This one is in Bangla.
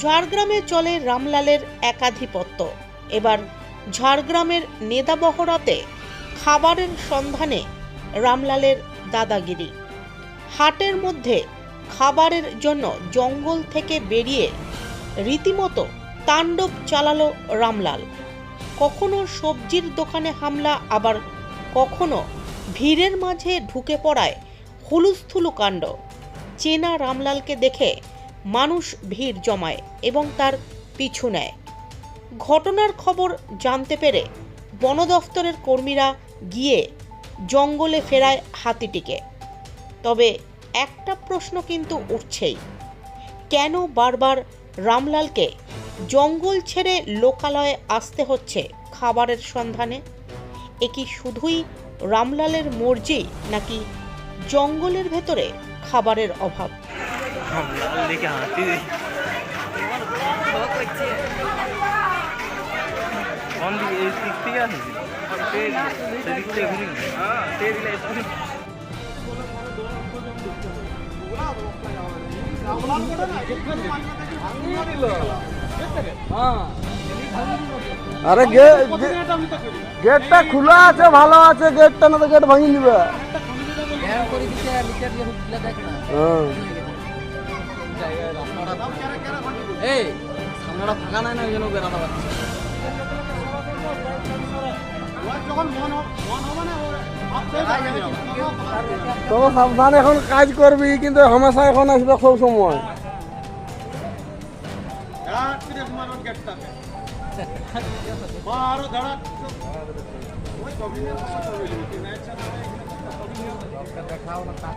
ঝাড়গ্রামে চলে রামলালের একাধিপত্য। এবার ঝাড়গ্রামের নেদাবহরাতে খাবারের সন্ধানে রামলালের দাদাগিরি। হাটের মধ্যে খাবারের জন্য জঙ্গল থেকে বেরিয়ে রীতিমতো তাণ্ডব চালালো রামলাল। কখনো সবজির দোকানে হামলা, আবার কখনো ভিড়ের মাঝে ঢুকে পড়ায় হুলুস্থুলু কাণ্ড। চেনা রামলালকে দেখে মানুষ ভিড় জমায় এবং তার পিছু নেয়। ঘটনার খবর জানতে পেরে বন দফতরের কর্মীরা গিয়ে জঙ্গলে ফেরায় হাতিটিকে। তবে একটা প্রশ্ন কিন্তু উঠছেই, কেন বারবার রামলালকে জঙ্গল ছেড়ে লোকালয়ে আসতে হচ্ছে খাবারের সন্ধানে? এ কি শুধুই রামলালের মর্জি নাকি জঙ্গলের ভেতরে খাবারের অভাব? লাল দেখে হাসি কোন দিকে এই দিক থেকে আসেছিল সেদিক থেকে ঘুরে সেই দিলে এক্ষুনি আরে গে- গে- গেটটা খোলা আছে ভালো আছে গেটটা না তো গেট ভাঙি নিবে। হ্যাঁ। এই সামনেটা ফাঁকা নাই না ওই জন্য বেড়াতে পারছি তবে সাবধান এখন কাজ করবি কিন্তু হামেশা এখন আসবে সব সময়।